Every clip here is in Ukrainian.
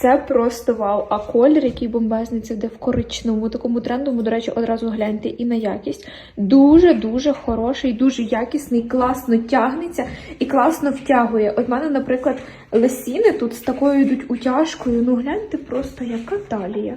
це просто вау. А колір, який бомбезний, це де в коричному, такому трендовому, до речі, одразу гляньте і на якість. Дуже-дуже хороший, дуже якісний, класно тягнеться і класно втягує. От в мене, наприклад, лесіни тут з такою йдуть утяжкою. Ну гляньте просто, яка талія.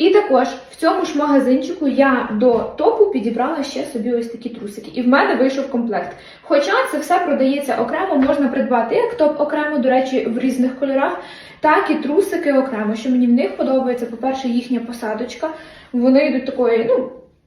І також в цьому ж магазинчику я до топу підібрала ще собі ось такі трусики. І в мене вийшов комплект. Хоча це все продається окремо, можна придбати як топ окремо, до речі, в різних кольорах, так і трусики окремо. Що мені в них подобається, по-перше, їхня посадочка. Вони йдуть такої, ну.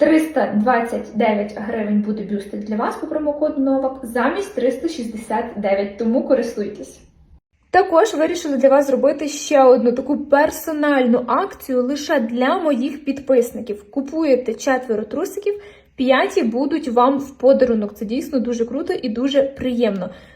329 гривень буде бюстик для вас по промокоду Новак замість 369, тому користуйтесь. Також вирішили для вас зробити ще одну таку персональну акцію лише для моїх підписників. Купуєте четверо трусиків, п'яті будуть вам в подарунок. Це дійсно дуже круто і дуже приємно.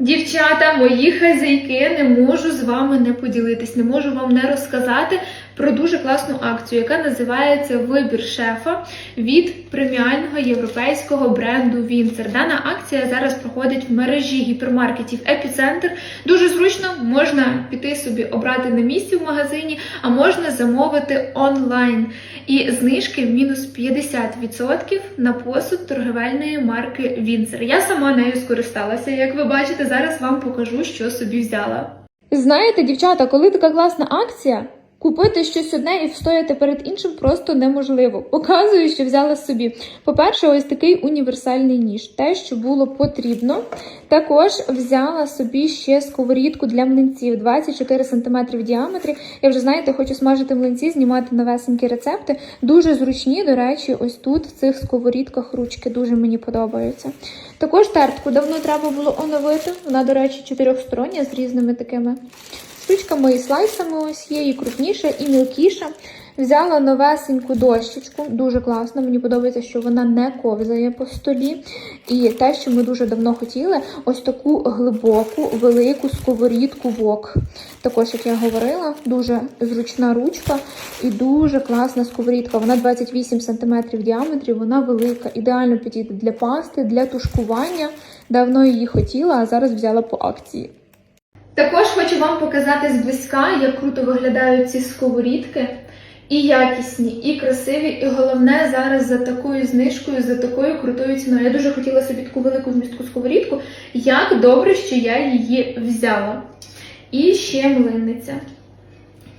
Дівчата, мої хазяйки, не можу з вами не поділитись, не можу вам не розказати про дуже класну акцію, яка називається Вибір шефа від преміального європейського бренду Вінцер. Дана акція зараз проходить в мережі гіпермаркетів Епіцентр. Дуже зручно можна піти собі обрати на місці в магазині, а можна замовити онлайн. І знижки мінус 50% на посуд торговельної марки Вінцер. Я сама нею скористалася. Як ви бачите, зараз вам покажу, що собі взяла. Знаєте, дівчата, коли така класна акція, купити щось одне і встояти перед іншим просто неможливо. Показую, що взяла собі. По-перше, ось такий універсальний ніж, те, що було потрібно. Також взяла собі ще сковорідку для млинців 24 см в діаметрі. Я вже знаєте, хочу смажити млинці, знімати новесенькі рецепти. Дуже зручні, до речі, ось тут в цих сковорідках ручки дуже мені подобаються. Також тертку давно треба було оновити. Вона, до речі, чотирьохстороння з різними такими штучками і слайсами. Ось є, і крупніша, і мілкіша. Взяла новесеньку дощечку, дуже класно. Мені подобається, що вона не ковзає по столі. І те, що ми дуже давно хотіли, ось таку глибоку, велику сковорідку вок. Також, як я говорила, дуже зручна ручка і дуже класна сковорідка. Вона 28 см в діаметрі, вона велика, ідеально підійде для пасти, для тушкування. Давно її хотіла, а зараз взяла по акції. Також хочу вам показати зблизька, як круто виглядають ці сковорідки. І якісні, і красиві, і головне зараз за такою знижкою, за такою крутою ціною. Я дуже хотіла собі таку велику вмістку сковорідку. Як добре, що я її взяла. І ще млинниця.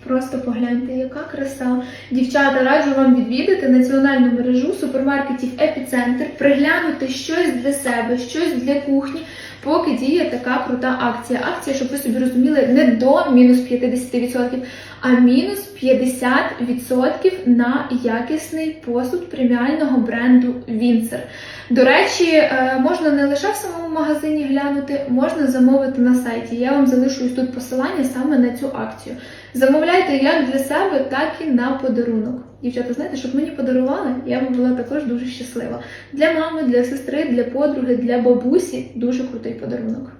Просто погляньте, яка краса. Дівчата, раджу вам відвідати національну мережу супермаркетів Епіцентр, приглянути щось для себе, щось для кухні, поки діє така крута акція. Акція, щоб ви собі розуміли, не до мінус 50%, а мінус 50% на якісний посуд преміального бренду Вінцер. До речі, е, можна не лише в самому магазині глянути, можна замовити на сайті. Я вам залишу тут посилання саме на цю акцію. Замовляйте як для себе, так і на подарунок. Дівчата, знаєте, щоб мені подарували, я б була також дуже щаслива. Для мами, для сестри, для подруги, для бабусі дуже крутий подарунок.